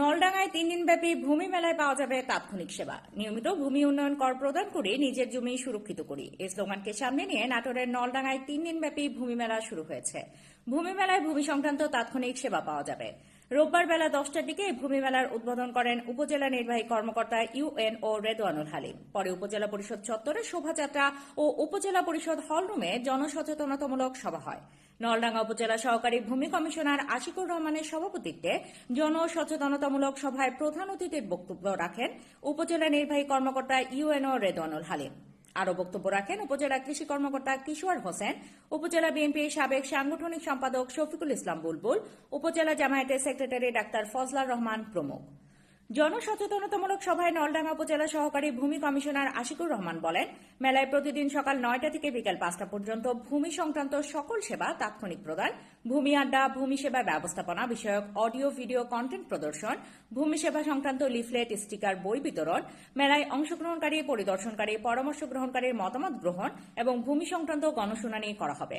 নলডাঙ্গায় তিন দিনব্যাপী ভূমি মেলায় পাওয়া যাবে তাৎক্ষণিক সেবা। নিয়মিত ভূমি উন্নয়ন কর প্রদান করে নিজের জমি সুরক্ষিত করি। এই স্লোগানকে সামনে নিয়ে নাটোরের নলডাঙ্গায় তিন দিনব্যাপী ভূমি মেলা শুরু হয়েছে। ভূমি মেলায় ভূমি সংক্রান্ত তাৎক্ষণিক সেবা পাওয়া যাবে। রোববার বেলা দশটার দিকে এই ভূমি মেলার উদ্বোধন করেন উপজেলা নির্বাহী কর্মকর্তা ইউএনও রেদওয়ানুল হালিম। পরে উপজেলা পরিষদ চত্বরে শোভাযাত্রা ও উপজেলা পরিষদ হলরুমে জনসচেতনতামূলক সভা হয়। নলডাঙ্গা উপজেলা সহকারী ভূমি কমিশনার আশিকুর রহমানের সভাপতিত্বে জনসচেতনতামূলক সভায় প্রধান অতিথির বক্তব্য রাখেন উপজেলা নির্বাহী কর্মকর্তা ইউএনও রেদওয়ানুল হালিম। আরও বক্তব্য রাখেন উপজেলা কৃষি কর্মকর্তা কিশোর হোসেন, উপজেলা বিএনপির সাবেক সাংগঠনিক সম্পাদক শফিকুল ইসলাম বুলবুল, উপজেলা জামায়াতের সেক্রেটারি ডাক্তার ফজলার রহমান প্রমুখ। জনসচেতনতামূলক সভায় নলডাঙ্গা উপজেলা সহকারী ভূমি কমিশনার আশিকুর রহমান বলেন, মেলায় প্রতিদিন সকাল নয়টা থেকে বিকেল পাঁচটা পর্যন্ত ভূমি সংক্রান্ত সকল সেবা তাৎক্ষণিক প্রদান, ভূমি আড্ডা, ভূমি সেবা ব্যবস্থাপনা বিষয়ক অডিও, ভিডিও কন্টেন্ট প্রদর্শন, ভূমি সেবা সংক্রান্ত লিফলেট, স্টিকার, বই বিতরণ, মেলায় অংশগ্রহণকারী, পরিদর্শনকারী, পরামর্শ গ্রহণকারীর মতামত গ্রহণ এবং ভূমি সংক্রান্ত গণশুনানি করা হবে।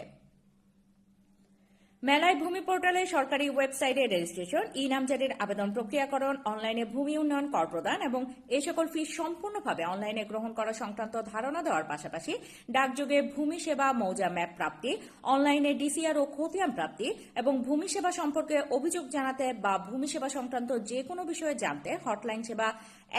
মেলায় ভূমি পোর্টালে সরকারি ওয়েবসাইটে রেজিস্ট্রেশন ই নামজারির আবেদন প্রক্রিয়াকরণ, অনলাইনে ভূমি উন্নয়ন কর প্রদান এবং এ সকল ফি সম্পূর্ণভাবে অনলাইনে গ্রহণ করা সংক্রান্ত ধারণা দেওয়ার পাশাপাশি ডাকযোগে ভূমি সেবা মৌজা ম্যাপ প্রাপ্তি, অনলাইনে ডিসিআর ও খতিয়ান প্রাপ্তি এবং ভূমি সেবা সম্পর্কে অভিযোগ জানাতে বা ভূমি সেবা সংক্রান্ত যে কোনো বিষয়ে জানতে হটলাইন সেবা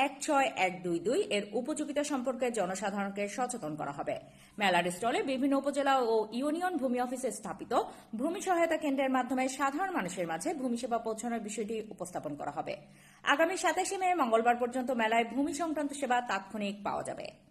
এক ছয় এক দুই দুই এর উপযোগিতা সম্পর্কে জনসাধারণকে সচেতন করা হবে। মেলার স্টলে বিভিন্ন উপজেলা ও ইউনিয়ন ভূমি অফিসে স্থাপিত ভূমি সহায়তা কেন্দ্রের মাধ্যমে সাধারণ মানুষের মাঝে ভূমি সেবা পৌঁছানোর বিষয়টি উপস্থাপন করা হবে। আগামী সাতাশে মে মঙ্গলবার পর্যন্ত মেলায় ভূমি সংক্রান্ত সেবা তাৎক্ষণিক পাওয়া যাবে।